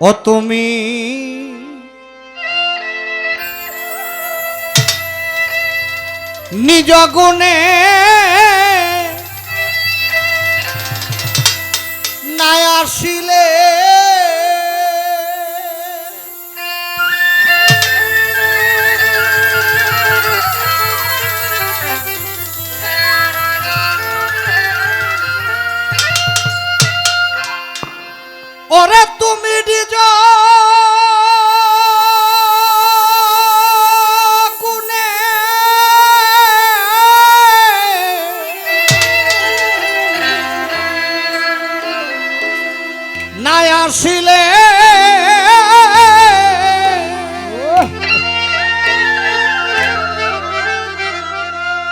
ও তুমি? নিজ গুণে নাই আসিলে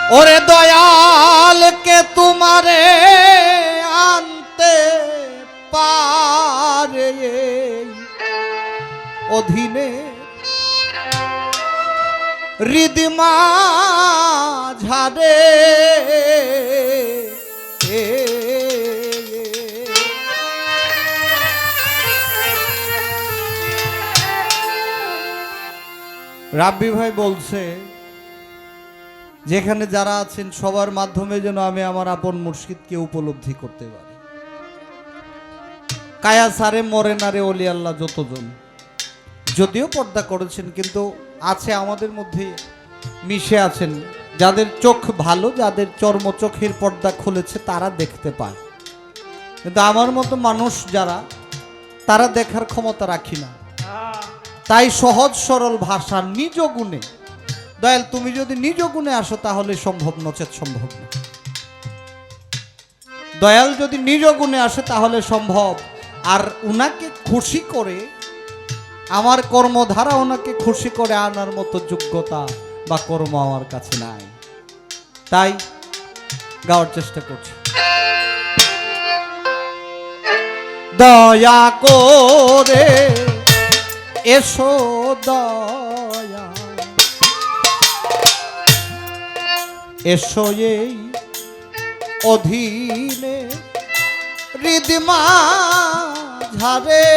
ওরে দয়ালকে তোমারে আনতে পারে? অধীনে রিদিমা ঝাড়ে রাব্বি ভাই বলছে যেখানে যারা আছেন, সবার মাধ্যমে যেন আমি আমার আপন মুর্শিদকে উপলব্ধি করতে পারি। কায়া সারে মরে না রে অলি আল্লাহ যতজন। যদিও পর্দা করেছেন, কিন্তু আছে আমাদের মধ্যে মিশে আছেন। যাদের চোখ ভালো, যাদের চর্ম চোখের পর্দা খুলেছে, তারা দেখতে পায়। কিন্তু আমার মতো মানুষ যারা, তারা দেখার ক্ষমতা রাখি না। তাই সহজ সরল ভাষা নিজ গুণে দয়াল, তুমি যদি নিজ গুণে আসো, তাহলে সম্ভব নচেত সম্ভব না। দয়াল যদি নিজ গুণে আসে, তাহলে সম্ভব। আর উনাকে খুশি করে, আমার কর্মধারা ওনাকে খুশি করে আনার মতো যোগ্যতা বা কর্ম আমার কাছে নাই। তাই গাওয়ার চেষ্টা করছি। দয়া করে এসো দয়া এসো এই অধীনে হৃদমা ঝারে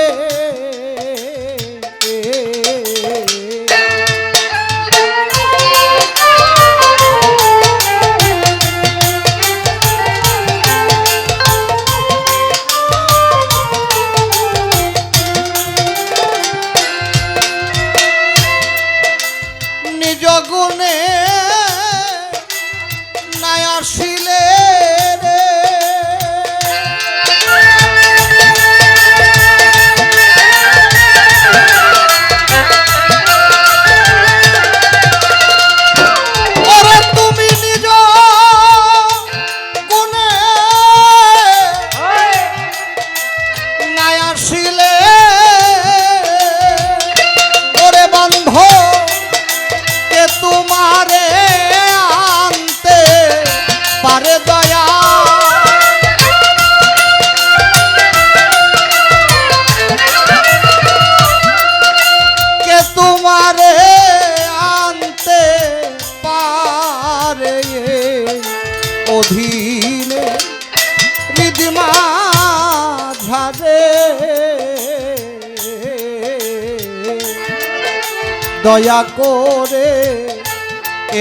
দয়া করে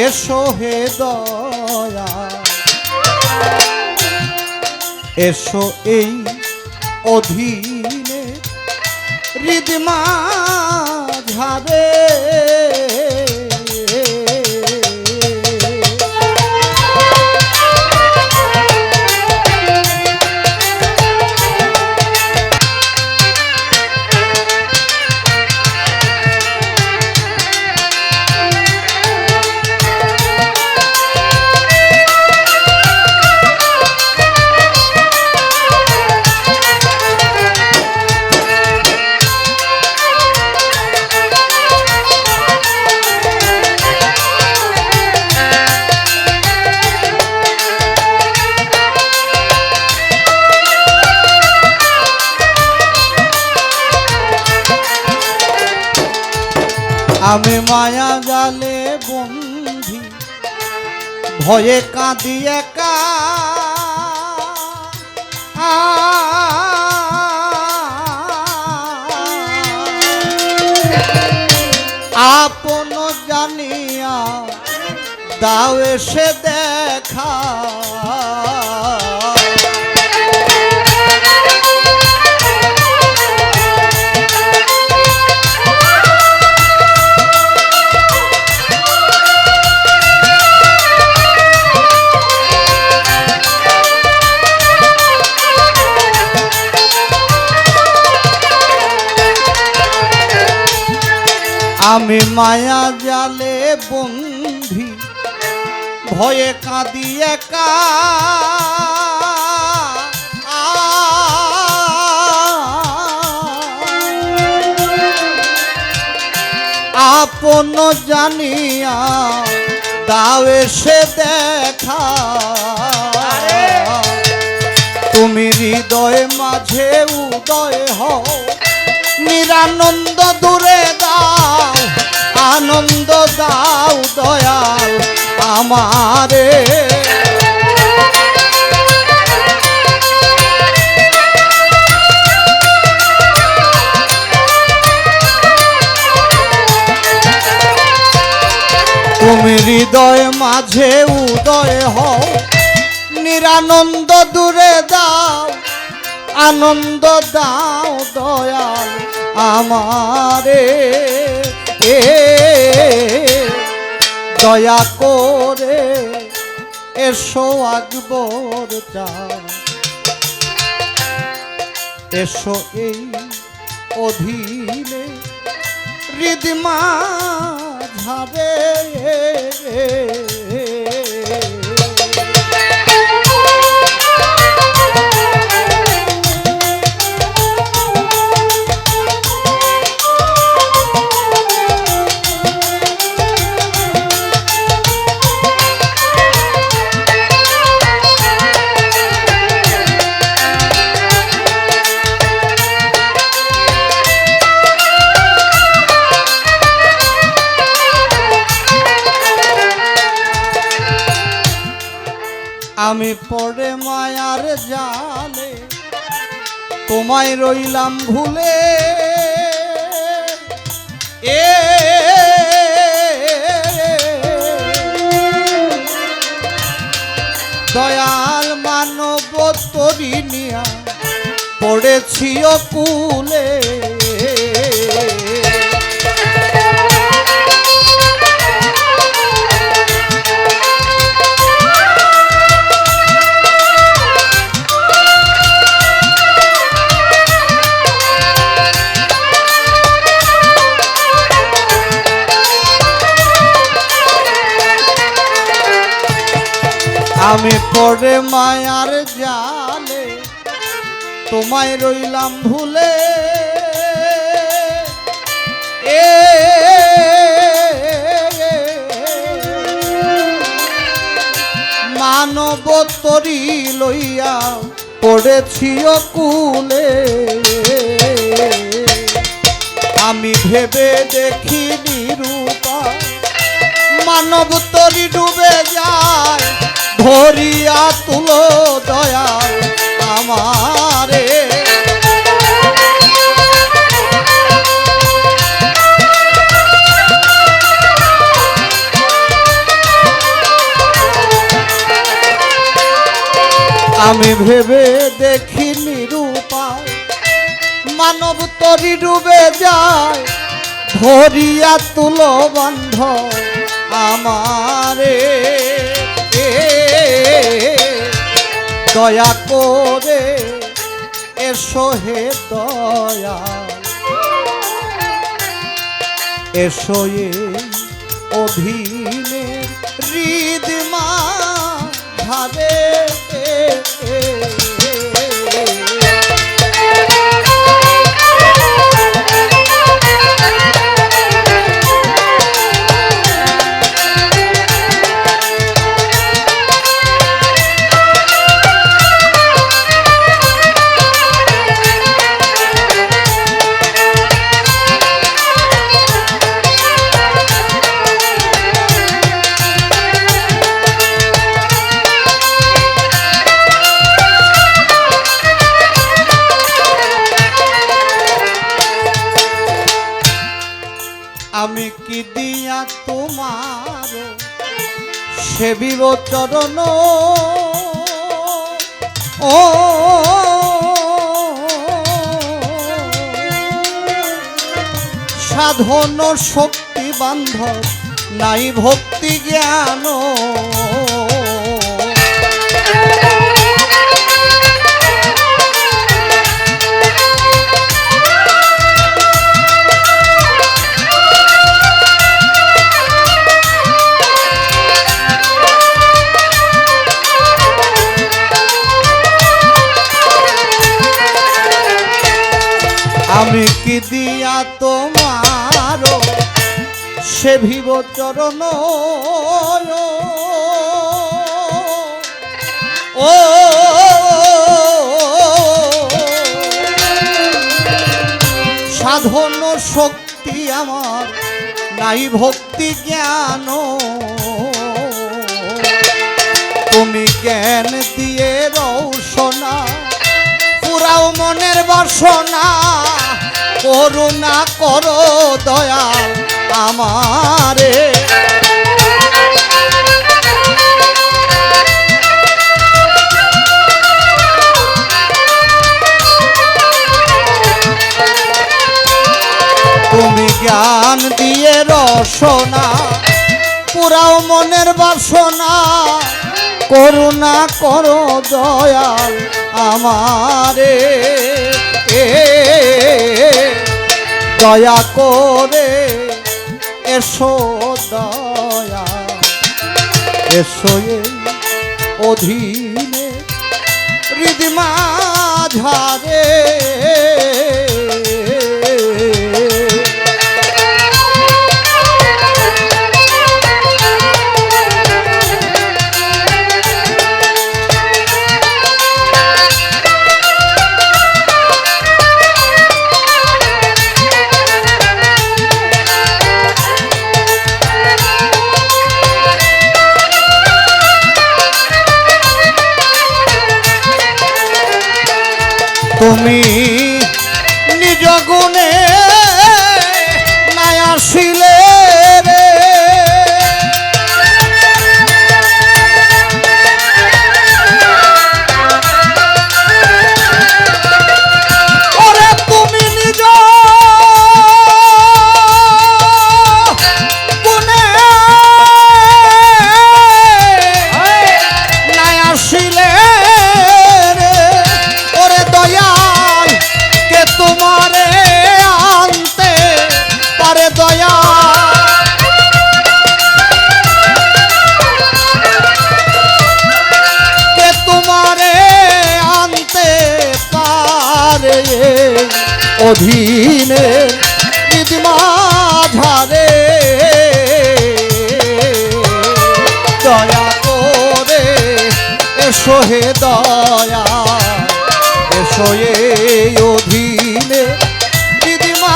এসো হে দয়া। এসো এই অধীনে হৃদমা ঝাড়ে ভয়ে কাঁদি একা। আপন জানিয়া দাও এসে দেয় আমি মায়া জালে বন্ধি ভয়ে কাঁদি একা। আপন জানিয়া দাও এসে দেখা। তুমি হৃদয় মাঝে উদয় হও। নিরানন্দ দূরে দাও, আনন্দ দাও দয়াল আমারে। তুমি হৃদয় মাঝে উদয় হও, নিরানন্দ দূরে দাও, আনন্দ দাও দয়াল আমারে এ দয়া করে এসো আকবর চা এসো এই অধীনে হৃদমা ঝাবে পড়ে মায়ার জালে তোমায় রইলাম ভুলে। এ দয়াল মানব তরিনিয়া পড়েছি কুলে আমি পড়ে মায়ার জালে, তোমায় রইলাম ভুলে। এ মানব তরি লইয়া পড়েছি কুলে আমি ভেবে দেখি নিরূপা মানব তরি ডুবে যায়। ধরিয়া তুলো দয়াল আমারে। আমি ভেবে দেখি নিরূপায় মানব তরি ডুবে যায়, ধরিয়া তুলো বন্ধ আমারে। দয়া করে এসো হে দয়া। এসো এ অধীনে হৃদমা ধারে কি দিয়া তোমার সেবিব চরণ ও সাধন শক্তি বান্ধব নাই ভক্তি জ্ঞান দিয়া তোমার সে ভিব চরণ ও। সাধন শক্তি আমার, নাই ভক্তি জ্ঞান। তুমি জ্ঞান দিয়ে রৌশনা পুরাও মনের বাসনা। করুণা করো দয়াল আমারে। তুমি জ্ঞান দিয়ে রসনা, পুরাও মনের বাসনা। করুণা করো দয়াল আমারে। দয়া করে এসো দয়া। এসো অধীনে হৃদমা ঝারে কে তোমারে আনতে পারে? অধীনে নিদিমা ঝারে দয়া করে এসো হে দয়া। এসো এই অধীনে দিদিমা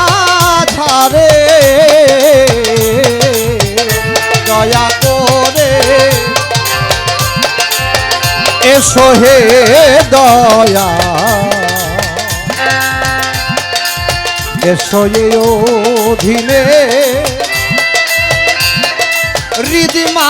দয়া করে। এসো হে দয়া। এসো এ অধীনে। হৃদিমা